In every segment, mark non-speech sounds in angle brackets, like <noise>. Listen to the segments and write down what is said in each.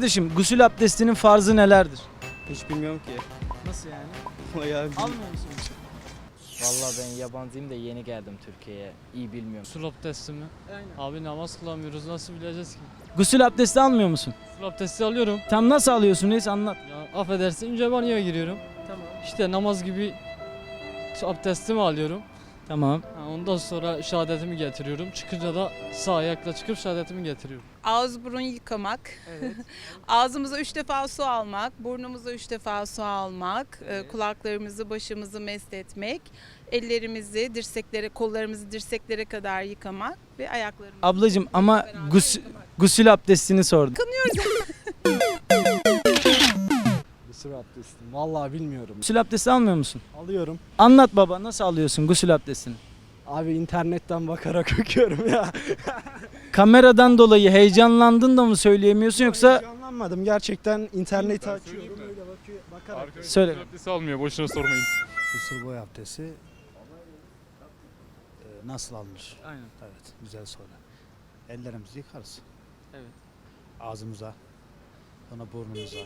Kardeşim gusül abdestinin farzı nelerdir? Hiç bilmiyorum ki. Nasıl yani? Bayağı Almıyor musunuz? Vallahi ben yabancıyım da yeni geldim Türkiye'ye. İyi bilmiyorum. Sul abdesti mi? Aynen. Abi namaz kılamıyoruz nasıl bileceğiz ki? Gusül abdesti almıyor musun? Sul abdesti alıyorum. Tam nasıl alıyorsun neyse anlat. Ya affedersin önce banyoya giriyorum. Tamam. İşte namaz gibi abdestimi alıyorum. Tamam. Ha, Ondan sonra şehadetimi getiriyorum. Çıkınca da sağ ayakla çıkıp şehadetimi getiriyorum. Ağız burun yıkamak, <laughs> ağzımıza üç defa su almak, burnumuza üç defa su almak, e, kulaklarımızı, başımızı mest etmek, ellerimizi dirseklere, kollarımızı dirseklere kadar yıkamak ve ayaklarımızı Ablacım ama beraber gus- yıkamak. gusül abdestini sordum. <laughs> Gusül abdesti. Vallahi bilmiyorum. Gusül abdesti almıyor musun? Alıyorum. Anlat baba nasıl alıyorsun gusül abdestini? Abi internetten bakarak <laughs> okuyorum ya. Kameradan dolayı heyecanlandın da mı söyleyemiyorsun yoksa Anlamadım. Gerçekten interneti açıyorum. Öyle bakıyor, bakarak. söyle. Abdesti almıyor boşuna sormayın. Usul boy abdesti e, nasıl alınır? Aynen. Evet, güzel soru. Ellerimizi yıkarız. Evet. Ağzımıza, sonra burnumuza,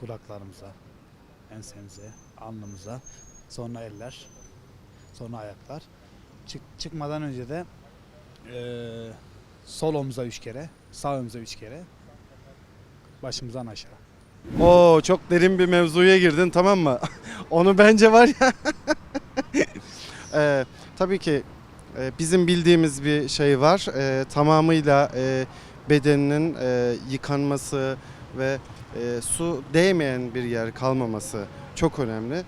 kulaklarımıza, ensemize, alnımıza, sonra eller, sonra ayaklar. Çık, çıkmadan önce de e, sol omuza üç kere, sağ omuza üç kere, başımızdan aşağı. Oo çok derin bir mevzuya girdin tamam mı? <laughs> Onu bence var ya. Ee, <laughs> tabii ki e, bizim bildiğimiz bir şey var. Ee, tamamıyla e, bedeninin e, yıkanması ve e, su değmeyen bir yer kalmaması çok önemli.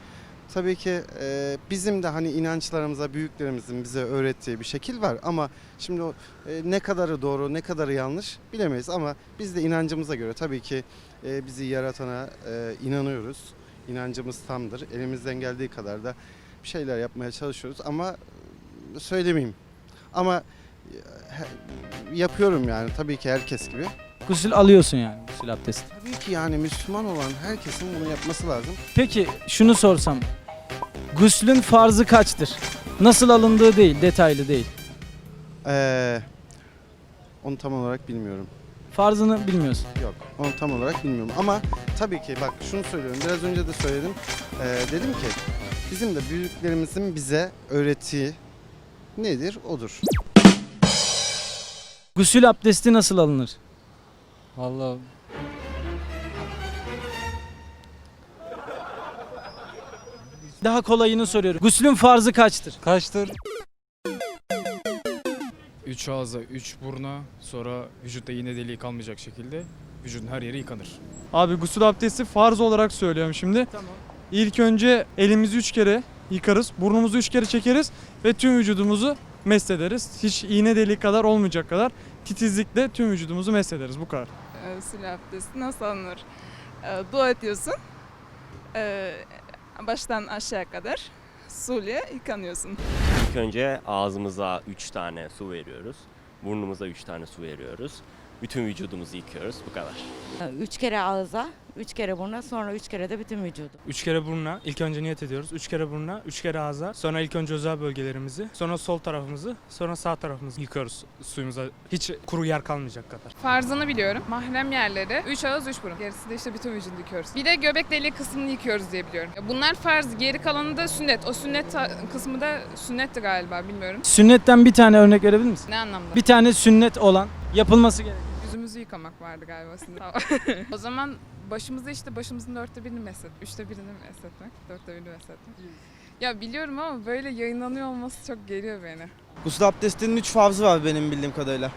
Tabii ki e, bizim de hani inançlarımıza büyüklerimizin bize öğrettiği bir şekil var ama şimdi o, e, ne kadarı doğru ne kadarı yanlış bilemeyiz ama biz de inancımıza göre tabii ki e, bizi yaratana e, inanıyoruz. İnancımız tamdır. Elimizden geldiği kadar da bir şeyler yapmaya çalışıyoruz ama söylemeyeyim. Ama e, yapıyorum yani tabii ki herkes gibi. Gusül alıyorsun yani gusül abdesti. Tabii ki yani Müslüman olan herkesin bunu yapması lazım. Peki şunu sorsam. Guslün farzı kaçtır? Nasıl alındığı değil, detaylı değil. Ee, onu tam olarak bilmiyorum. Farzını bilmiyorsun. Yok onu tam olarak bilmiyorum ama tabii ki bak şunu söylüyorum biraz önce de söyledim. Ee, dedim ki bizim de büyüklerimizin bize öğrettiği nedir odur. Gusül abdesti nasıl alınır? Vallahi Daha kolayını soruyorum. Guslün farzı kaçtır? Kaçtır? 3 ağza, 3 burna, sonra vücutta iğne deliği kalmayacak şekilde vücudun her yeri yıkanır. Abi gusül abdesti farz olarak söylüyorum şimdi. Tamam. İlk önce elimizi üç kere yıkarız, burnumuzu üç kere çekeriz ve tüm vücudumuzu mesederiz. Hiç iğne deliği kadar olmayacak kadar titizlikle tüm vücudumuzu mesederiz bu kadar. Gusül abdesti nasıl alınır? Ee, Dua ediyorsun. Ee, Baştan aşağı kadar suyla yıkanıyorsun. İlk önce ağzımıza 3 tane su veriyoruz. Burnumuza 3 tane su veriyoruz. Bütün vücudumuzu yıkıyoruz. Bu kadar. Üç kere ağza, üç kere buruna, sonra üç kere de bütün vücudu. Üç kere burnuna ilk önce niyet ediyoruz. Üç kere burnuna, üç kere ağza. Sonra ilk önce özel bölgelerimizi, sonra sol tarafımızı, sonra sağ tarafımızı yıkıyoruz suyumuza. Hiç kuru yer kalmayacak kadar. Farzını biliyorum. Mahrem yerleri 3 ağız 3 burun. Gerisi de işte bütün vücudu yıkıyoruz. Bir de göbek deliği kısmını yıkıyoruz diye biliyorum. Bunlar farz. Geri kalanı da sünnet. O sünnet kısmı da sünnetti galiba bilmiyorum. Sünnetten bir tane örnek verebilir misin? Ne anlamda? Bir tane sünnet olan yapılması gereken. Yüzümüzü yıkamak vardı galiba sünnet. <laughs> o zaman başımızı işte başımızın dörtte birini meset. Üçte birini mesetmek. Dörtte birini mesetmek. Ya biliyorum ama böyle yayınlanıyor olması çok geriyor beni. Gusül abdestinin 3 farzı var benim bildiğim kadarıyla.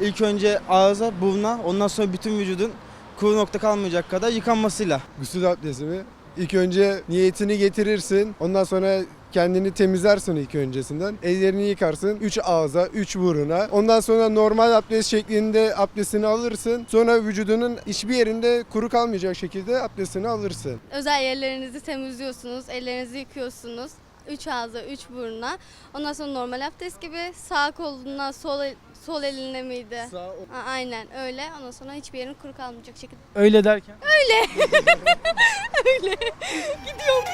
İlk önce ağza, buruna, ondan sonra bütün vücudun kuru nokta kalmayacak kadar yıkanmasıyla. Gusül abdesti mi? İlk önce niyetini getirirsin. Ondan sonra kendini temizlersin ilk öncesinden. Ellerini yıkarsın. 3 ağza, 3 buruna. Ondan sonra normal abdest şeklinde abdestini alırsın. Sonra vücudunun hiçbir yerinde kuru kalmayacak şekilde abdestini alırsın. Özel yerlerinizi temizliyorsunuz, ellerinizi yıkıyorsunuz. Üç ağza, üç buruna. Ondan sonra normal abdest gibi sağ koluna, sol, sol eline miydi? Sağ A- aynen öyle. Ondan sonra hiçbir yerin kuru kalmayacak şekilde. Öyle derken. Öyle. <laughs> Gidiyorum.